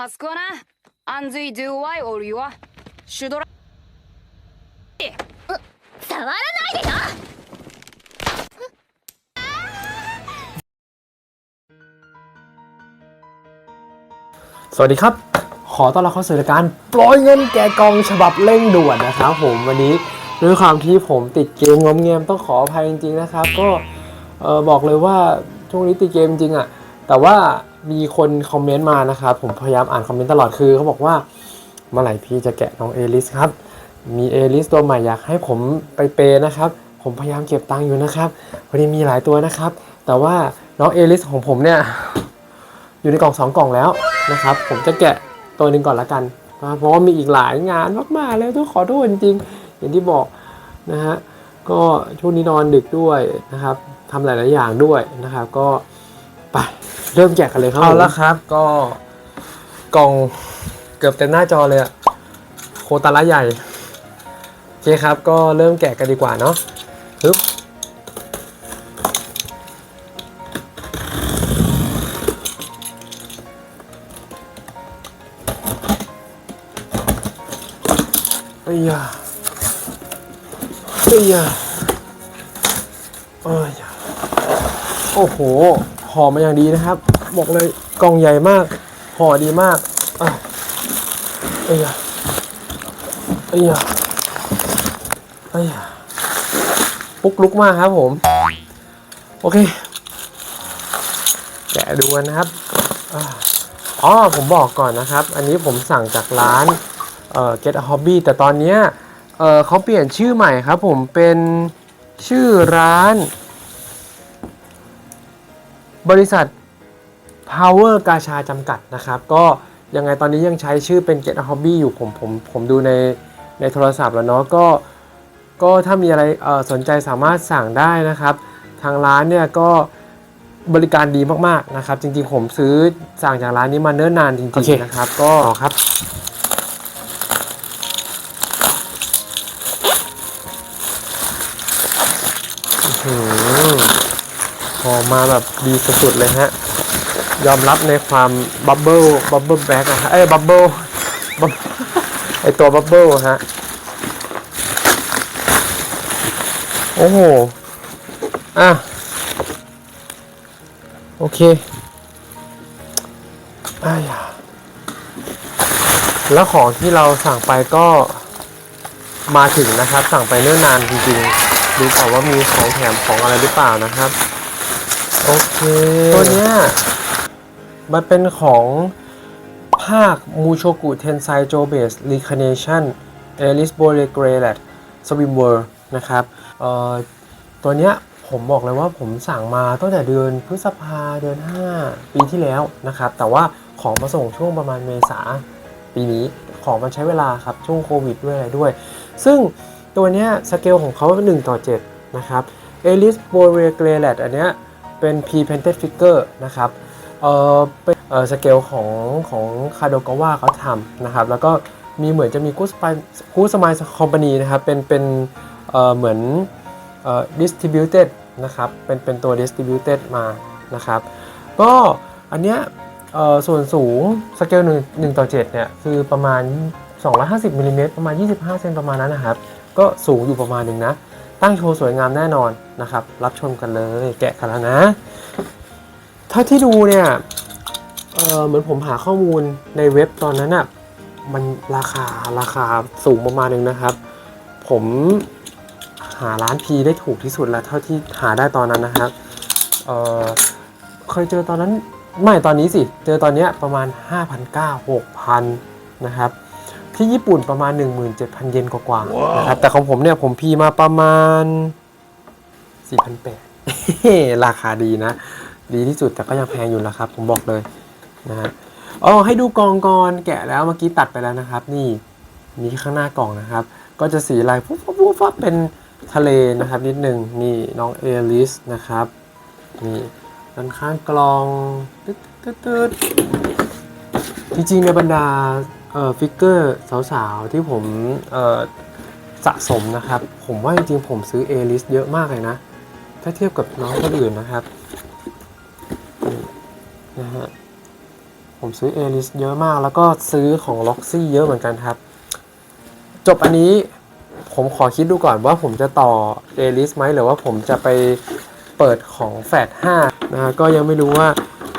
ハスコはな、アンズイドゥワイオルユア、シュドラ、触らないでよ สวัสดีครับ ขอต้อนรับเข้าสู่รายการปล่อยเงินแกะกองฉบับเร่งด่วนนะครับผมวันนี้ด้วยความที่ผมติดเกมงอมเงียมต้องขออภัยจริงๆนะครับ ก็เออบอกเลยว่าช่วงนี้ติดเกมจริงอะ่ะ แต่ว่ามีคนคอมเมนต์มานะครับ ผมพยายามอ่านคอมเมนต์ตลอดคือเขาบอกว่าเมื่อไหร่พี่จะแกะน้องเอลิสครับ มีเอลิสตัวใหม่อยากให้ผมไปเปย์นะครับ ผมพยายามเก็บตังค์อยู่นะครับวันนี้มีหลายตัวนะครับ แต่ว่าน้องเอลิสของผมเนี่ยอยู่ในกล่องสองกล่องแล้วนะครับ ผมจะแกะตัวหนึ่งก่อนละกันเพราะว่ามีอีกหลายงานมากๆเลยต้องขอโทษจริงๆอย่างที่บอกนะฮะก็ช่วงนี้นอนดึกด้วยนะครับทำหลายๆอย่างด้วยนะครับ ก็ไป เริ่มแกะกันเลยครับเอาละครับ ก็กล่องเกือบเต็มหน้าจอเลยอะโคตาระใหญ่โอเคครับ ก็เริ่มแกะกันดีกว่าเนาะปึ๊บเอ้ยยาเอ้ยยาเอ้ยยาโอ้โห ห่อมาอย่างดีนะครับ บอกเลยกล่องใหญ่มากห่อดีมากอะเอ้ยเอ้ยเอ้ยปุ๊กลุกมากครับผม โอเค แกะดูกันนะครับอ๋อผมบอกก่อนนะครับ อันนี้ผมสั่งจากร้านเอ่อ Get a Hobby แต่ตอนเนี้ยเอ่อเขาเปลี่ยนชื่อใหม่ครับผมเป็นชื่อร้าน บริษัท Power กาชาจำกัดนะครับ ก็ยังไงตอนนี้ยังใช้ชื่อเป็น Get a Hobby อยู่ผมผมผมดูในในโทรศัพท์แล้วเนาะก็ก็ถ้ามีอะไรสนใจสามารถสั่งได้นะครับ ทางร้านเนี่ยก็บริการดีมากๆนะครับ จริงๆผมซื้อสั่งจากร้านนี้มาเนิ่นนานจริงๆนะครับ ก็ครับ อกมาแบบดีสุดๆเลยฮะ ยอมรับในความบับเบิลบับเบิลแบ็กอะฮะเอ้ยบับเบิลไอตัวบับเบิลฮะ โอ้โห อะ โอเคอ้ายาแล้วของที่เราสั่งไปก็มาถึงนะครับ สั่งไปเนิ่นนานจริงๆ ดูก่อนว่ามีของแถมของอะไรหรือเปล่านะครับ โอเค ตัวเนี้ยมันเป็นของภาคมูโชกุเทนไซโจเบสรีค n เนชันเอลิสโบเรเกรเลตสวิมเวอร์นะครับเอ่อตัวเนี้ยผมบอกเลยว่าผมสั่งมาตั้งแต่เดือนพฤษภาเดือน 5 ปีที่แล้วนะครับ แต่ว่าของมาส่งช่วงประมาณเมษาปีนี้ของมันใช้เวลาครับ ช่วงโควิดด้วยอะไรด้วย ซึ่งตัวเนี้ยสเกลของเขา1ต่อ7นะครับเอลิสโบเรเกรเลตอันเนี้ย เป็น P-Painted Figure นะครับเออเป็นเออสเกลของของคาโดกาวะเขาทำนะครับ แล้วก็มีเหมือนจะมีกูสไปกูสมายคอมพานีนะครับ เป็นเป็นเออเหมือนเออ distributed นะครับ เป็นเป็นตัว distributed มานะครับ ก็อันเนี้ยเออส่วนสูงสเกล1 1ต่อ 7 เนี่ยคือประมาณ 250มิลลิเมตรประมาณ 25 เซนประมาณนั้นนะครับ ก็สูงอยู่ประมาณหนึ่งนะ ตั้งโชว์สวยงามแน่นอนนะครับ รับชมกันเลยแกะกันแล้วนะเท่าที่ดูเนี่ยเออเหมือนผมหาข้อมูลในเว็บตอนนั้นอะ่ะมันราคาราคาสูงประมาณหนึงนะครับ ผมหาร้านพีได้ถูกที่สุดแล้วเท่าที่หาได้ตอนนั้นนะครับเออเคยเจอตอนนั้นไม่ตอนนี้สิ เจอตอนเนี้ยประมาณ 5,900 6,000 นะครับ ที่ญี่ปุ่นประมาณ 17,000 เยนกว่าๆนะครับแต่ของผมเนี่ยผมพีมาประมาณ 4,800 ราคาดีนะ ดีที่สุดแต่ก็ยังแพงอยู่นะครับ ผมบอกเลยนะฮะอ๋อให้ดูกล่องก่อนแกะแล้วเมื่อกี้ตัดไปแล้วนะครับ นี่นี่ข้างหน้ากล่องนะครับ ก็จะสีลายปุ๊บปุ๊บปุ๊บปุ๊บเป็นทะเลนะครับ นิดหนึ่งนี่น้องเอลิสนะครับนี่ด้านข้างกล่องตึ๊ดตึ๊ดตึ๊ดจริงๆในบรรดาเอ่อ ฟิกเกอร์สาวๆ ที่ผมสะสมนะครับ ผมว่าจริงๆผมซื้อเอลิสเยอะมากเลยนะ ถ้าเทียบกับน้องคนอื่นนะครับนะฮะผมซื้อเอลิสเยอะมากแล้วก็ซื้อของล็อกซี่เยอะเหมือนกันครับ จบอันนี้ผมขอคิดดูก่อนว่าผมจะต่อเอลิสไหมหรือว่าผมจะไปเปิดของแฟด5นะฮะก็ยังไม่รู้ว่า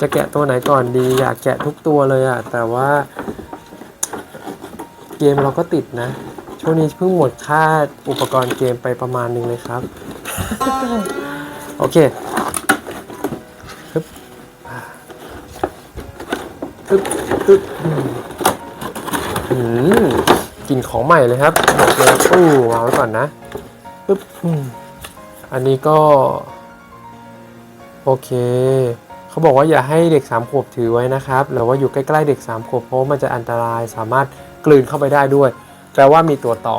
จะแกะตัวไหนก่อนดี อยากแกะทุกตัวเลยอะแต่ว่า เกมเราก็ติดนะ ช่วงนี้เพิ่งหมดค่าอุปกรณ์เกมไปประมาณหนึงเลยครับ โอเคฮึบฮึบฮึบอืมอืมกลิ่นของใหม่เลยครับบอกเลยอู้วางไว้ก่อนนะปึ๊บอันนี้ก็ โอเคเขาบอกว่าอย่าให้เด็กสามขวบถือไว้นะครับหรือว่าอยู่ใกล้ๆเด็กสามขวบเพราะมันจะอันตรายสามารถ กลืนเข้าไปได้ด้วย แปลว่ามีตัวต่อ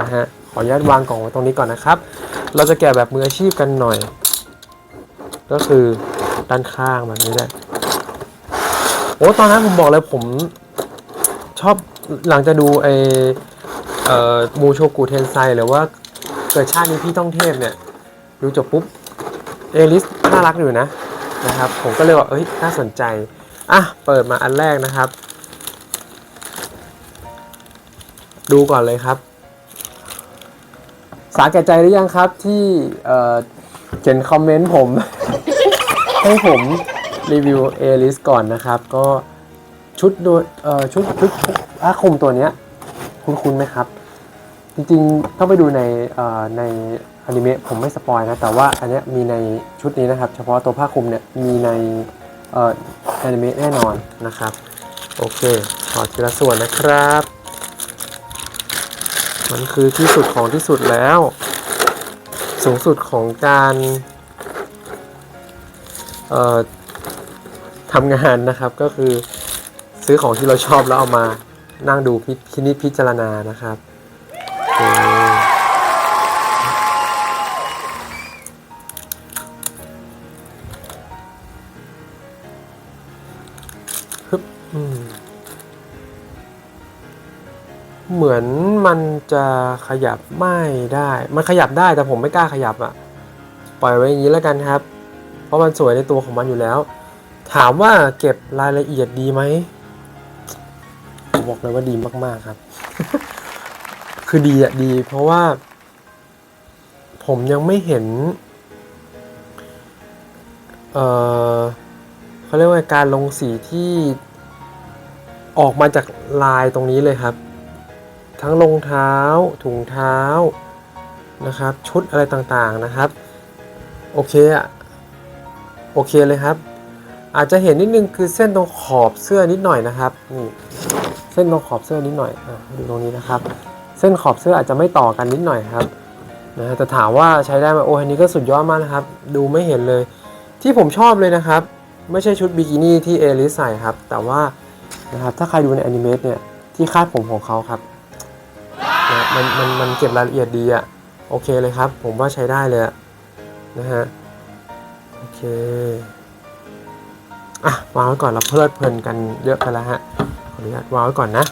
นะฮะขออนุญาตวางกล่องไว้ตรงนี้ก่อนนะครับ เราจะแกะแบบมืออาชีพกันหน่อย ก็คือด้านข้างแบบนี้แหละโอ้ตอนนั้นผมบอกเลยผมชอบหลังจากดูไอเอ่อมูโชกุเทนไซหรือว่าเกิดชาตินี้พี่ต้องเทพเนี่ย ดูจบปุ๊บ เอลิสน่ารักอยู่นะนะครับ ผมก็เลยว่าเอ้ยน่าสนใจ อะ เปิดมาอันแรกนะครับ ดูก่อนเลยครับ สาแก่ใจหรือยังครับที่เอ่อเขียนคอมเมนต์ผม ให้ผมรีวิวเอลิสก่อนนะครับ ก็ชุดโดยเอ่อชุดชุดผ้าคลุมตัวเนี้ย คุ้นๆไหมครับ จริงๆต้องไปดูในเอ่อในอนิเมะผมไม่สปอยนะ แต่ว่าอันเนี้ยมีในชุดนี้นะครับ เฉพาะตัวผ้าคลุมเนี่ยมีในเอ่ออนิเมะแน่นอนนะครับ โอเคขอทีละส่วนนะครับ มันคือที่สุดของที่สุดแล้ว สูงสุดของการทำงานนะครับก็คือซื้อของที่เราชอบแล้วเอามานั่งดูพิพินิจพิจารณานะครับ เหมือนมันจะขยับไม่ได้ มันขยับได้แต่ผมไม่กล้าขยับอะ่ะ ปล่อยไว้อย่างนี้แล้วกันครับ เพราะมันสวยในตัวของมันอยู่แล้ว ถามว่าเก็บรายละเอียดดีไหมผมบอกเลยว่าดีมากๆครับ คือดีอะดี เพราะว่า ผมยังไม่เห็น เออเขาเรียกว่าการลงสีที่ออกมาจากลายตรงนี้เลยครับ ทั้งรองเท้า ถุงเท้านะครับ ชุดอะไรต่างๆนะครับ โอเคอะโอเคเลยครับ อาจจะเห็นนิดนึงคือเส้นตรงขอบเสื้อนิดหน่อยนะครับนี่เส้นตรงขอบเสื้อนิดหน่อยอดูตรงนี้นะครับ เส้นขอบเสื้ออาจจะไม่ต่อกันนิดหน่อยครับนะแต่ถามว่าใช้ได้ไหมโอ้อันนี้ก็สุดยอดมากนะครับ ดูไม่เห็นเลย ที่ผมชอบเลยนะครับ ไม่ใช่ชุดบิกินี่ที่เอลิสใส่ครับ แต่ว่านะครับถ้าใครดูในอนิเมะเนี่ยที่คาดผมของเขาครับ มันมันมันเก็บรายละเอียดดีอะโอเคเลยครับ ผมว่าใช้ได้เลยะนะฮะโอเคอะวางไว้ก่อนเราเพลิดเพลินกันเยอะไปแล้วฮะขออนุญาตวางไว้ก่อนนะ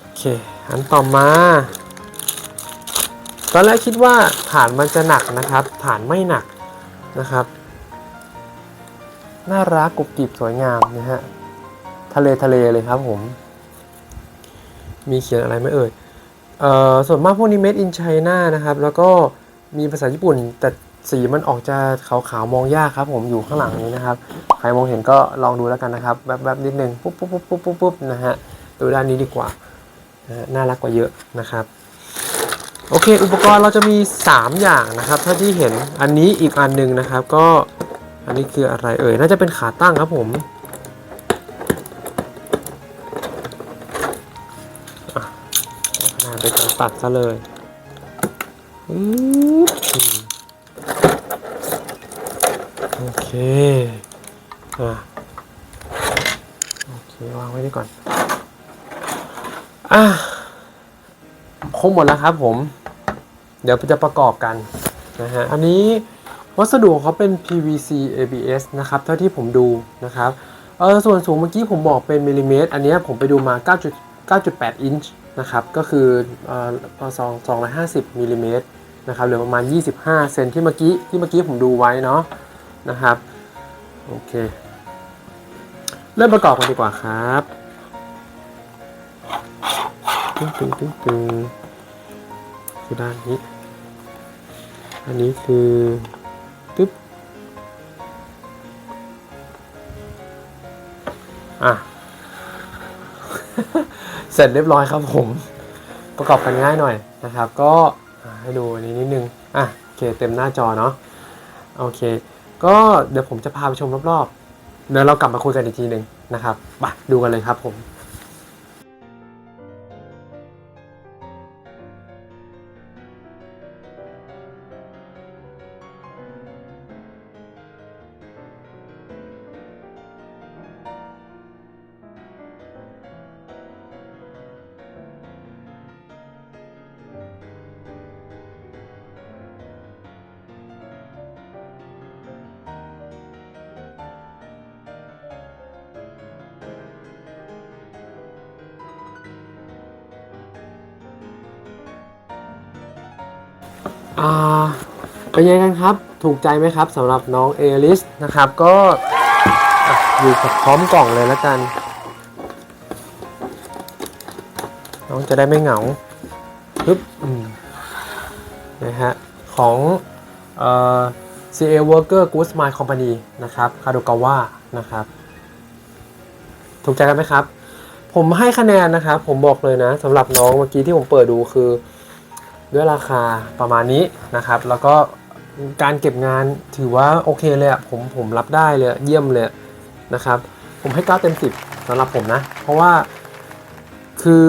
โอเคอันต่อมา ตอนแรกคิดว่าฐานมันจะหนักนะครับ ฐานไม่หนักนะครับน่ารักกรุบกริบสวยงามนะฮะทะเลทะเลเลยครับผม มีเขียนอะไรไม่เอ่ย เอ่อส่วนมากพวกนี้ made in China นะครับ แล้วก็มีภาษาญี่ปุ่น แต่สีมันออกจะขาวๆ มองยากครับ ผมอยู่ข้างหลังนี้นะครับ ใครมองเห็นก็ลองดูแล้วกันนะครับแวบๆนิดนึงปุ๊บปุ๊บปุ๊บปุ๊บปุ๊บปุ๊บนะฮะดูด้านนี้ดีกว่าน่ารักกว่าเยอะนะครับ โอเค อุปกรณ์เราจะมี 3 อย่างนะครับเท่าที่เห็นอันนี้อีกอันหนึ่งนะครับ ก็อันนี้คืออะไรเอ่ยน่าจะเป็นขาตั้งครับผม ดเป็นการตัดซะเลยโอเคอะโอเควางไว้นี่ก่อนอะคงหมดแล้วครับผม เดี๋ยวจะประกอบกันนะฮะอันนี้วัสดุเขาเป็น PVC ABS นะครับเท่าที่ผมดูนะครับเออส่วนสูงเมื่อกี้ผมบอกเป็นมิลลิเมตร อันนี้ผมไปดูมา 9 9.8 อินช์ นะครับก็คือเอ่อสองสองร้อยห้าสิบมิลลิเมตรนะครับหรือประมาณ 25 เซนที่เมื่อกี้ที่เมื่อกี้ผมดูไว้เนาะนะครับโอเค เริ่มประกอบกันดีกว่าครับตึ้งตึ้งตึ้งตึ้งคือด้านนี้ อันนี้คือตึ๊บอะ เสร็จเรียบร้อยครับผม ประกอบกันง่ายหน่อยนะครับ ก็ให้ดูอันนี้นิดนึงอะโอเคเต็มหน้าจอเนาะโอเค ก็เดี๋ยวผมจะพาไปชมรอบๆเดี๋ยวเรากลับมาคุยกันอีกทีหนึ่งนะครับไปดูกันเลยครับผม อ่าเป็นยังไงกันครับ ถูกใจไหมครับสำหรับน้องเอลิสนะครับ ก็อะอยู่กับพร้อมกล่องเลยแล้วกัน น้องจะได้ไม่เหงาปึ๊บอืมนะฮะ ของเอ่อ CA Worker Good Smile Company นะครับคาโดกาวะนะครับ ถูกใจกันไหมครับ ผมให้คะแนนนะครับ ผมบอกเลยนะสำหรับน้องเมื่อกี้ที่ผมเปิดดูคือ ด้วยราคาประมาณนี้นะครับ แล้วก็การเก็บงานถือว่าโอเคเลยอะผมผมรับได้เลยเยี่ยมเลยนะครับ ผมให้ 9 เต็ม 10สำหรับผมนะ เพราะว่าคือ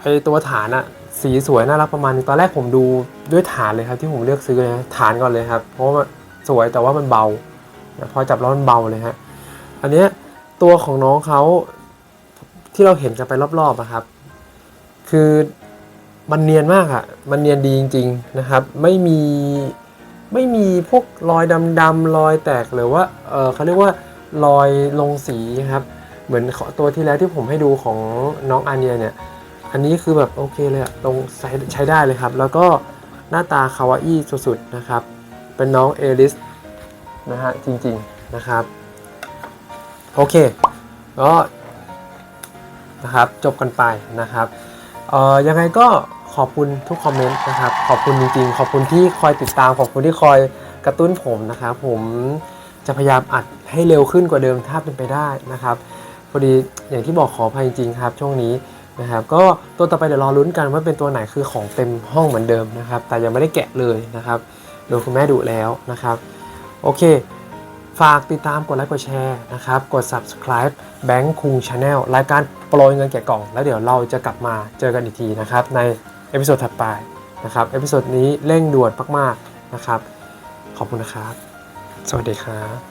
ไอตัวฐานอะสีสวยน่ารักประมาณนึงตอนแรกผมดูด้วยฐานเลยครับที่ผมเลือกซื้อเลยฐานก่อนเลยครับ เพราะว่าสวยแต่ว่ามันเบาพอจับแล้วมันเบาเลยฮะอันเนี้ยตัวของน้องเขาที่เราเห็นกันไปรอบๆอะครับ คือ มันเนียนมากอะมันเนียนดีจริง ๆ นะครับ ไม่มีไม่มีพวกรอยดำๆรอยแตกหรือว่าเออเขาเรียกว่ารอยลงสีครับ เหมือนตัวที่แล้วที่ผมให้ดูของน้องอาเนียเนี่ย อันนี้คือแบบโอเคเลยอะลงใช้ใช้ได้เลยครับ แล้วก็หน้าตาคาวาอี้สุดๆนะครับ เป็นน้องเอลิสนะฮะจริงๆนะครับ โอเคก็นะครับจบกันไปนะครับเอ่อยังไงก็ อบคุณทุกคอมเมนต์นะครับ ขอบคุณจริงๆ ขอบคุณที่คอยติดตาม ขอบคุณที่คอยกระตุ้นผมนะครับ ผมจะพยายามอัดให้เร็วขึ้นกว่าเดิมถ้าเป็นไปได้นะครับ พอดีอย่างที่บอกขออภัยจริงๆครับช่วงนี้นะครับก็ตัวต่อไปเดี๋ยวรอลุ้นกันว่าเป็นตัวไหนคือของเต็มห้องเหมือนเดิมนะครับ แต่ยังไม่ได้แกะเลยนะครับโดยคุณแม่ดุแล้วนะครับ โอเค ฝากติดตามกดไลค์กดแชร์นะครับ กด subscribe Bank คุง Channel รายการโปรยเงินแกะกล่อง แล้วเดี๋ยวเราจะกลับมาเจอกันอีกทีนะครับใน เอพิโซดถัดไปนะครับ เอพิโซดนี้เร่งด่วนมากๆนะครับ ขอบคุณนะครับ สวัสดีครับ